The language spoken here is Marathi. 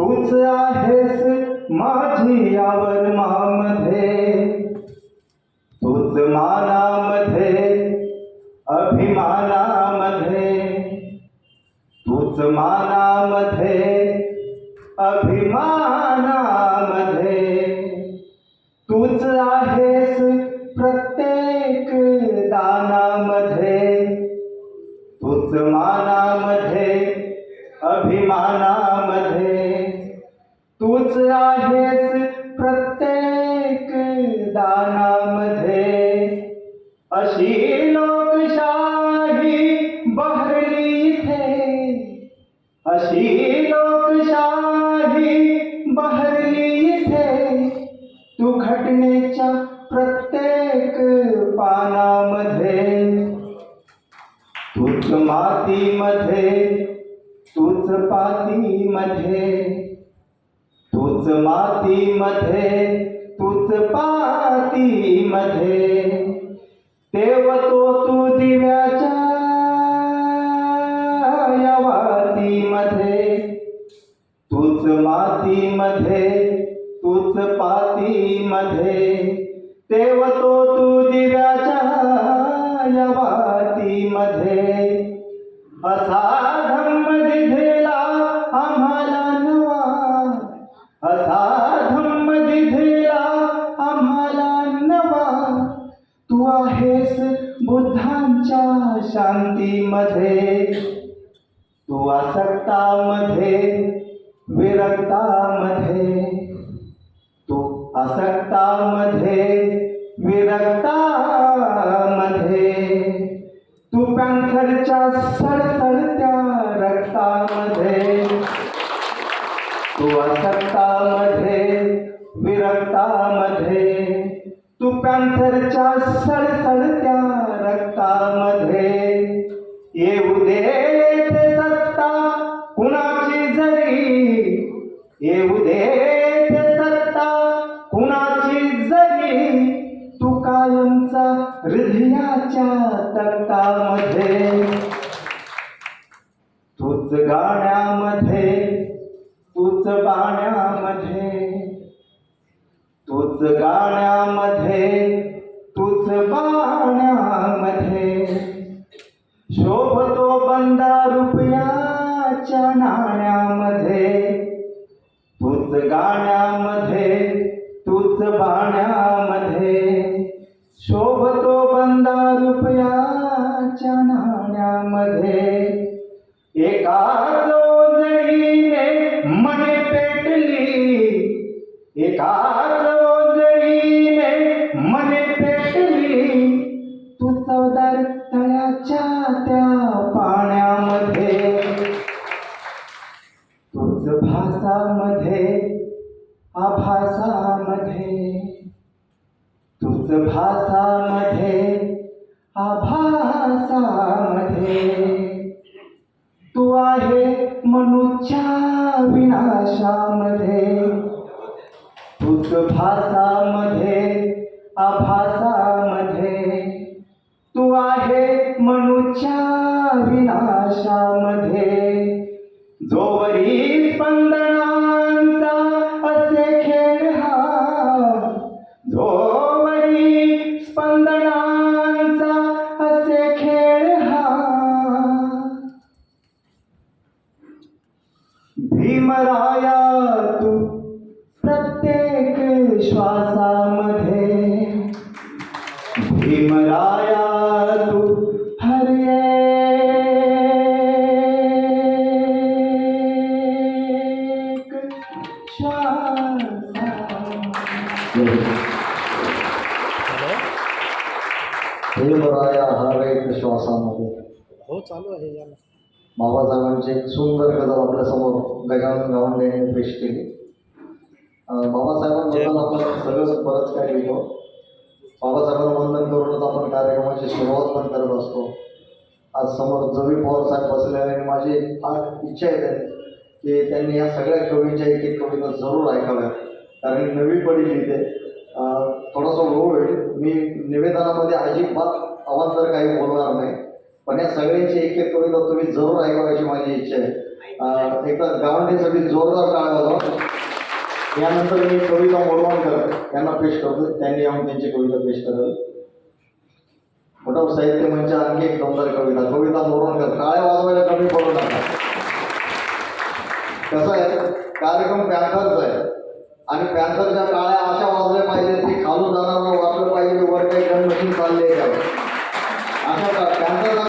तूच आहेस माझी आवरमामध्ये तूच मानामध्ये अभिमानामध्ये. तूच मानामध्ये अभिमानामध्ये. तूच आहेस प्रत्येक दानामध्ये. अशी लोकशाही बहरली इथे. अशी लोकशाही बहरली इथे. तू घटनेच्या प्रत्येक पानामध्ये. तूच मातीमध्ये तूच पातीमध्ये. तूच मातीमध्ये तूच पातीमध्ये तेवतो तू दिव्याच्या या वातीमध्ये. तूच मातीमध्ये तूच पातीमध्ये तेवतो तू दिव्याच्या या वातीमध्ये. असा धम्म दिधे बुद्धांच्या शांतीमध्ये तू आसक्तामध्ये विरक्तामध्ये तू आसक्तामध्ये विरक्तामध्ये तू पॅन्थरच्या सळसळत्या रक्तामध्ये तू आसक्तामध्ये विरक्तामध्ये तू पॅन्थरच्या सळसळत्या हृदयाच्या तक्तामध्ये तूच गाण्यामध्ये तूच पाण्यामध्ये तूच गाण्यामध्ये तूच पाण्यामध्ये शोभतो बंदा रुपयाच्या ना एका जोजळीने मने पेटली. तू चौदार तळ्याच्या त्या पाण्यामध्ये. तुझ भासामध्ये आभासामध्ये. तुझ भासामध्ये आभासामध्ये. तू आहे मनुच्या विनाशामध्ये. सुखभासामध्ये आभासामध्ये तू आहे मनुच्या विनाशामध्ये. जोवरी स्पंदनांचा असे खेळ हा. जोवरी स्पंदनांचा असे खेळ हा. भीमराया श्वासामध्ये भीमराया तू हर भीमराया हर एक श्वासामध्ये हो चालू आहे याला बाबासाहेबांची एक सुंदर गजल आपल्यासमोर गजानन गावंडे यांनी पेश केली. बाबासाहेबांबद्दल आपण सगळं बरंच काय लिहितो बाबासाहेबांना वंदन करूनच आपण कार्यक्रमाची सुरुवात पण करत असतो. आज समोर जवी पवार साहेब बसलेले माझी फार इच्छा आहे की त्यांनी या सगळ्या कवींच्या एक एक कविता जरूर ऐकाव्या कारण नवी पडी लिहिते थोडासा ओळ होईल. मी निवेदनामध्ये अजिबात अवांतर काही बोलणार नाही. पण या सगळ्यांची एक एक कविता तुम्ही जरूर ऐकाव्याची माझी इच्छा आहे. एकदा गावंडीसाठी जोरदार वाजवा यानंतर मी कविता मोलवणकर यांना पेश करतो. त्यांनी येऊन त्यांची कविता पेश करत मोठा साहित्य म्हणजे आणखी एक दमदार कविता. कविता मोलवणकर काळ्या वाजवायला कमी पडू नका. कसं आहे? कार्यक्रम पॅन्थरचा आहे. आणि पॅन्थरच्या काळ्या अशा वाजल्या पाहिजेत की खालून जाणार वाचलं पाहिजे वर काही गन मशीन चालले अशा पॅन्थर